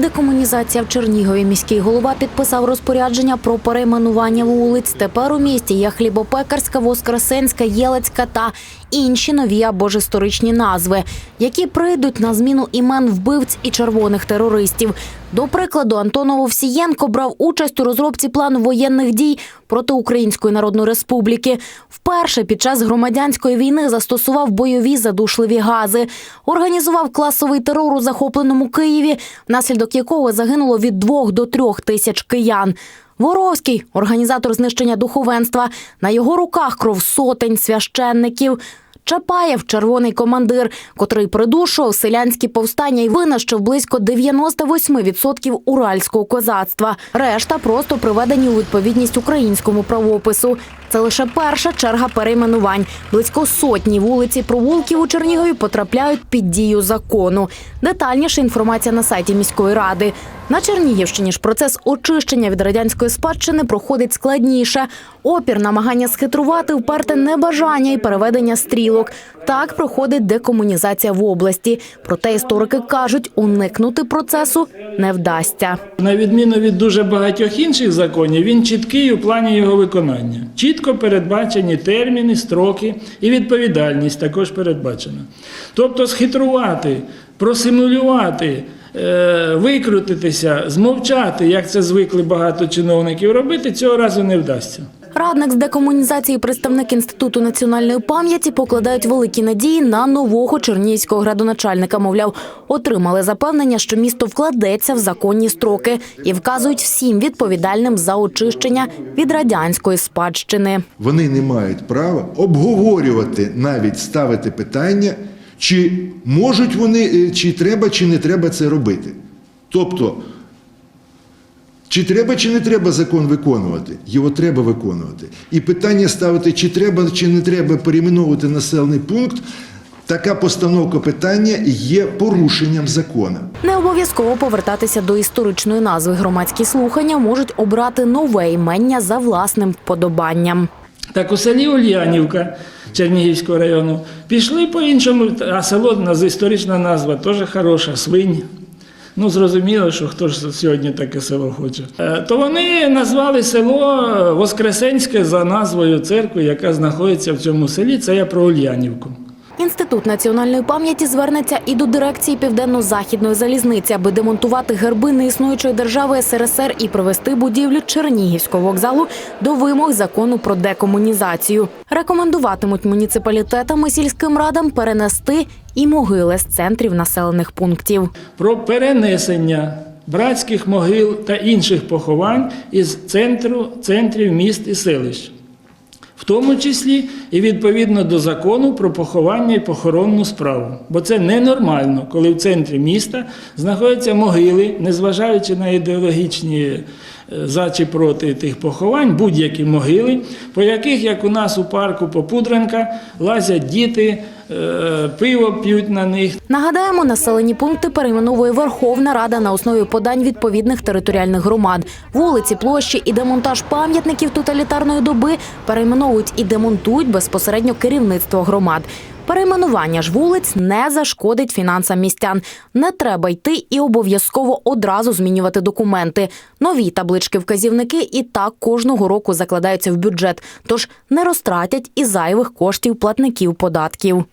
декомунізація в Чернігові. Міський голова підписав розпорядження про перейменування вулиць. Тепер у місті є Хлібопекарська, Воскресенська, Єлецька та інші нові або ж історичні назви, які прийдуть на зміну імен вбивць і червоних терористів. До прикладу, Антонов Овсієнко брав участь у розробці плану воєнних дій проти Української Народної Республіки. Вперше під час громадянської війни застосував бойові задушливі гази, організував класовий терор у захопленому Києві, внаслідок якого загинуло від двох до трьох тисяч киян. Воровський організатор знищення духовенства. На його руках кров сотень священників. Чапаєв червоний командир, котрий придушував селянські повстання і винищив близько 98% уральського козацтва. Решта просто приведені у відповідність українському правопису. Це лише перша черга перейменувань. Близько сотні вулиць і провулків у Чернігові потрапляють під дію закону. Детальніша інформація на сайті міської ради. На Чернігівщині ж процес очищення від радянської спадщини проходить складніше. Опір, намагання схитрувати, вперте небажання і переведення стрілок. Так проходить декомунізація в області. Проте історики кажуть, уникнути процесу не вдасться. На відміну від дуже багатьох інших законів, він чіткий у плані його виконання. Чітко передбачені терміни, строки і відповідальність також передбачена. Тобто схитрувати, просимулювати, викрутитися, змовчати, як це звикли багато чиновників робити, цього разу не вдасться. Радник з декомунізації, представник інституту національної пам'яті покладають великі надії на нового чернігівського градоначальника. Мовляв, отримали запевнення, що місто вкладеться в законні строки і вказують всім відповідальним за очищення від радянської спадщини. Вони не мають права обговорювати, навіть ставити питання, чи можуть вони, е, чи треба, чи не треба це робити. Тобто, чи треба, чи не треба закон виконувати? Його треба виконувати. І питання ставити, чи треба, чи не треба перейменовувати населений пункт, така постановка питання є порушенням закону. Не обов'язково повертатися до історичної назви. Громадські слухання можуть обрати нове імення за власним вподобанням. Так у селі Ульянівка Чернігівського району пішли по-іншому, а село історична назва теж хороша, свинь. Ну, зрозуміло, що хто ж сьогодні таке село хоче. Е, То вони назвали село Воскресенське за назвою церкви, яка знаходиться в цьому селі. Це я про Ульянівку. Інститут національної пам'яті звернеться і до дирекції південно-західної залізниці, аби демонтувати герби неіснуючої держави СРСР і привести будівлю Чернігівського вокзалу до вимог закону про декомунізацію. Рекомендуватимуть муніципалітетам і сільським радам перенести і могили з центрів населених пунктів. про перенесення братських могил та інших поховань із центру, центрів міст і селищ, в тому числі і відповідно до закону про поховання і похоронну справу. Бо це ненормально, коли в центрі міста знаходяться могили, незважаючи на ідеологічні за чи проти тих поховань, будь-які могили, по яких, як у нас у парку Попудренка, лазять діти, е, пиво п'ють на них, Нагадаємо, населені пункти перейменовує Верховна Рада на основі подань відповідних територіальних громад. Вулиці, площі і демонтаж пам'ятників тоталітарної доби перейменовують і демонтують безпосередньо керівництво громад. Перейменування ж вулиць не зашкодить фінансам містян. Не треба йти і обов'язково одразу змінювати документи. Нові таблички-вказівники і так кожного року закладаються в бюджет, тож не розтратять і зайвих коштів платників податків.